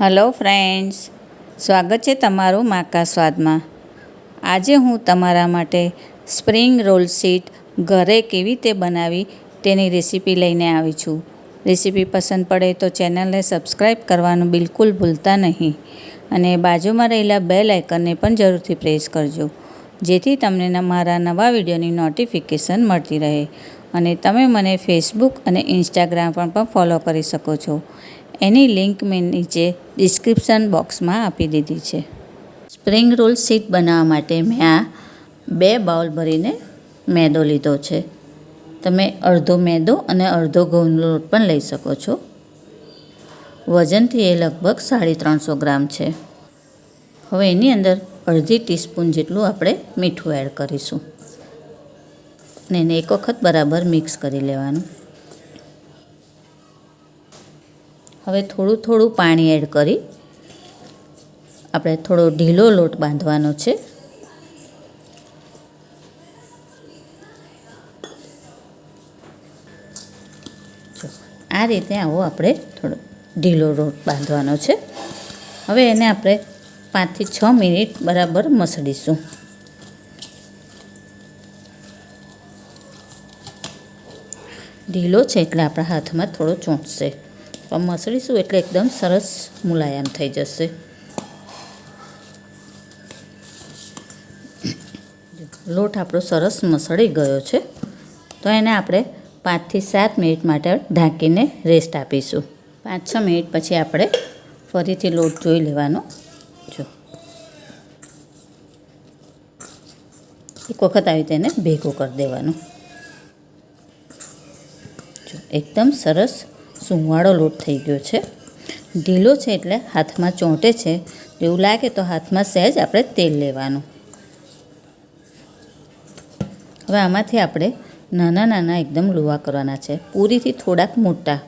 Hello friends, સ્વાગત છે તમારું માકા સ્વાદમાં. આજે હું તમારા માટે સ્પ્રિંગ રોલ શીટ ઘરે કેવી રીતે બનાવી તેની રેસીપી લઈને આવી છું. રેસીપી પસંદ પડે તો ચેનલને સબસ્ક્રાઈબ કરવાનું બિલકુલ ભૂલતા નહીં અને બાજુમાં રહેલા બે લાઇકનને પણ જરૂરથી પ્રેસ કરજો, જેથી તમને મારા નવા વિડીયોની નોટિફિકેશન મળતી રહે. અને તમે મને ફેસબુક અને ઇન્સ્ટાગ્રામ પર પણ ફોલો કરી શકો છો. એની લિંક મેં નીચે ડિસ્ક્રિપ્શન બોક્સમાં આપી દીધી છે. સ્પ્રિંગ રોલ સીટ બનાવવા માટે મેં આ બે બાઉલ ભરીને મેદો લીધો છે. તમે અડધો મેદો અને અડધો ઘઉંનો લોટ પણ લઈ શકો છો. વજનથી એ લગભગ સાડી ત્રણસો ગ્રામ છે. હવે એની અંદર અડધી ટીસ્પૂન જેટલું આપણે મીઠું એડ કરીશું. અને એને એક વખત બરાબર મિક્સ કરી લેવાનું. હવે થોડું થોડું પાણી એડ કરી આપણે થોડો ઢીલો લોટ બાંધવાનો છે. આ રીતે આવો આપણે થોડો ઢીલો લોટ બાંધવાનો છે. હવે એને આપણે પાંચથી છ મિનિટ બરાબર મસળીશું. ઢીલો છે એટલે આપણા હાથમાં થોડો ચોંટશે. મસળીશું એટલે એકદમ સરસ મુલાયમ થઈ જશે. લોટ આપણો સરસ મસળી ગયો છે. તો એને આપણે પાંચથી સાત મિનિટ માટે ઢાંકીને રેસ્ટ આપીશું. પાંચ છ મિનિટ પછી આપણે ફરીથી લોટ જોઈ લેવાનો. જો. એક વખત આવી તેને ભેગો કરી દેવાનો. જો, એકદમ સરસ સુંવાળો લોટ થઈ ગયો છે. ઢીલો છે એટલે હાથમાં ચોંટે છે. એવું લાગે તો હાથમાં સહેજ આપણે તેલ લેવાનું. હવે આમાંથી આપણે નાના નાના એકદમ લુવા કરવાના છે. પૂરીથી થોડાક મોટા.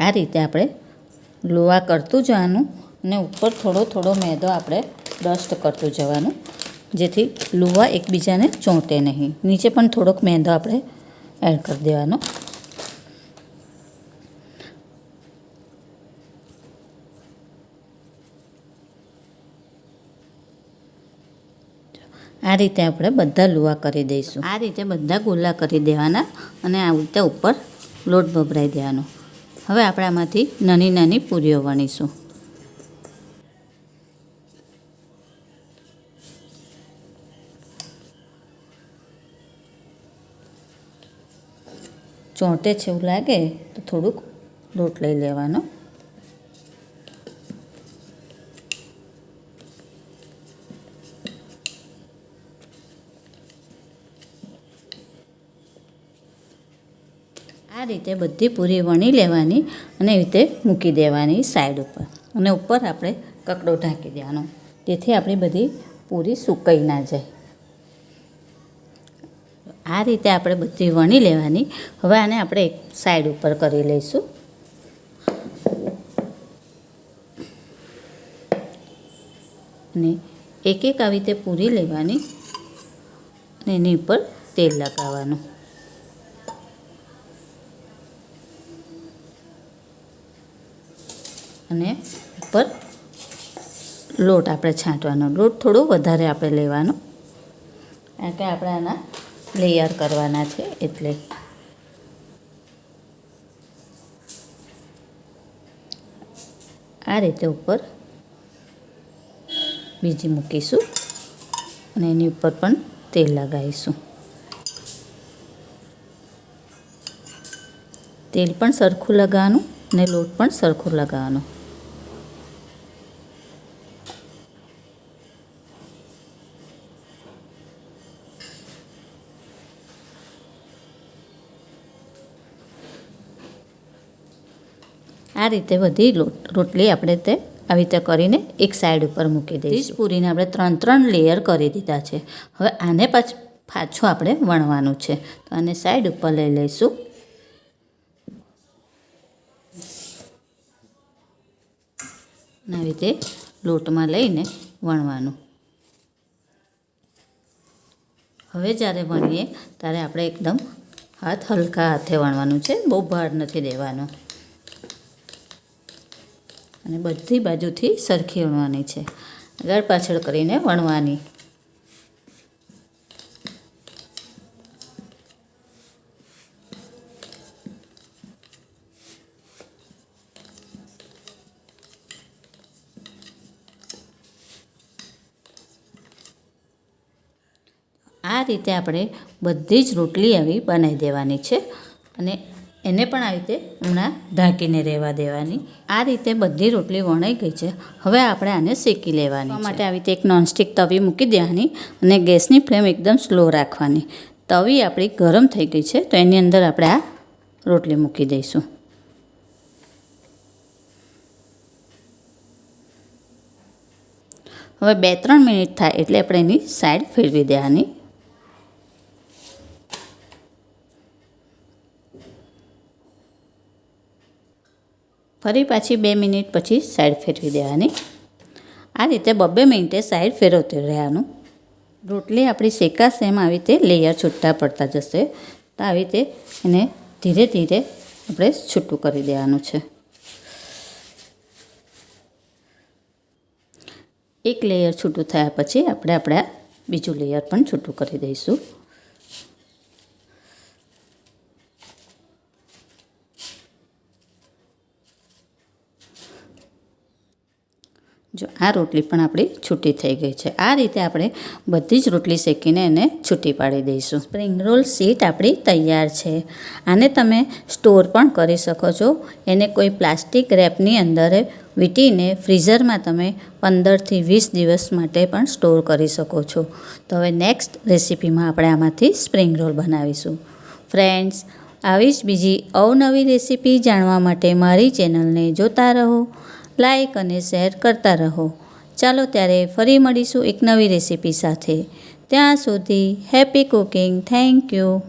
આ રીતે આપણે લોવા કરતું જવાનું અને ઉપર થોડો થોડો મેદો આપણે ડસ્ટ કરતું જવાનું, જેથી લુવા એકબીજાને ચોંટે નહીં. નીચે પણ થોડોક મેંદો આપણે એડ કરી દેવાનો. આ રીતે આપણે બધા લુવા કરી દઈશું. આ રીતે બધા ગોલા કરી દેવાના અને આ રીતે ઉપર લોટ ભભરાઈ દેવાનો. હવે આપણે આમાંથી નાની નાની પૂરીઓ વણીશું. ચોંટે છે એવું લાગે તો થોડુંક લોટ લઈ લેવાનો. આ રીતે બધી પૂરી વણી લેવાની અને એવી રીતે મૂકી દેવાની સાઈડ ઉપર. અને ઉપર આપણે કકડો ઢાંકી દેવાનો. તેથી આપણી બધી પૂરી સુકાઈ ના જાય. આ રીતે આપણે બધી વણી લેવાની. હવે આને આપણે એક સાઈડ ઉપર કરી લઈશું. અને એક એક આવી રીતે પૂરી લેવાની. અને એની ઉપર તેલ લગાવવાનું. અને ઉપર લોટ આપણે છાંટવાનો. લોટ થોડો વધારે આપણે લેવાનો. કારણ કે આપણે આના લેયર કરવાના છે એટલે. આ રીતે ઉપર બીજી મૂકીશું અને એની ઉપર પણ તેલ લગાવીશું. તેલ પણ સરખું લગાવવાનું ને લોટ પણ સરખું લગાવવાનો. આ રીતે બધી રોટલી આપણે તે આવી રીતે કરીને એક સાઈડ ઉપર મૂકી દઈશું. પૂરીને આપણે ત્રણ ત્રણ લેયર કરી દીધા છે. હવે આને પાછું પાછું આપણે વણવાનું છે. તો આને સાઈડ ઉપર લઈ લઈશું. આવી રીતે લોટમાં લઈને વણવાનું. હવે જ્યારે વણીએ ત્યારે આપણે એકદમ હાથ હલકા હાથે વણવાનું છે. બહુ ભાર નથી દેવાનો. અને બધી બાજુથી સરખી વણવાની છે. આગળ પાછળ કરીને વણવાની. આ રીતે આપણે બધી જ રોટલી આવી બનાવી દેવાની છે. અને એને પણ આવી રીતે હમણાં ઢાંકીને રહેવા દેવાની. આ રીતે બધી રોટલી વણાઈ ગઈ છે. હવે આપણે આને શેકી લેવાની માટે આવી રીતે એક નોનસ્ટિક તવી મૂકી દેવાની અને ગેસની ફ્લેમ એકદમ સ્લો રાખવાની. તવી આપણી ગરમ થઈ ગઈ છે તો એની અંદર આપણે આ રોટલી મૂકી દઈશું. હવે બે ત્રણ મિનિટ થાય એટલે આપણે એની સાઈડ ફેરવી દેવાની. ફરી પાછી બે મિનિટ પછી સાઈડ ફેરવી દેવાની. આ રીતે બબ્બે મિનિટે સાઈડ ફેરવતી રહેવાનું. રોટલી આપણી શેકાશે એમ આવી રીતે લેયર છૂટા પડતા જશે. તો આવી રીતે એને ધીરે ધીરે આપણે છૂટું કરી દેવાનું છે. એક લેયર છૂટું થયા પછી આપણે આપણે બીજું લેયર પણ છૂટું કરી દઈશું. જો આ રોટલી પણ આપણી છૂટી થઈ ગઈ છે. આ રીતે આપણે બધી જ રોટલી શેકીને એને છૂટી પાડી દઈશું. સ્પ્રિંગ રોલ સીટ આપણી તૈયાર છે. આને તમે સ્ટોર પણ કરી શકો છો. એને કોઈ પ્લાસ્ટિક રેપની અંદર વીંટીને ફ્રીઝરમાં તમે પંદરથી વીસ દિવસ માટે પણ સ્ટોર કરી શકો છો. તો હવે નેક્સ્ટ રેસીપીમાં આપણે આમાંથી સ્પ્રિંગ રોલ બનાવીશું. ફ્રેન્ડ્સ, આવી જ બીજી અવનવી રેસીપી જાણવા માટે મારી ચેનલને જોતા રહો. લાઈક અને શેર કરતા રહો. ચાલો ત્યારે ફરી મળીશું એક નવી રેસીપી સાથે. ત્યાં સુધી હેપી કુકિંગ. Thank you.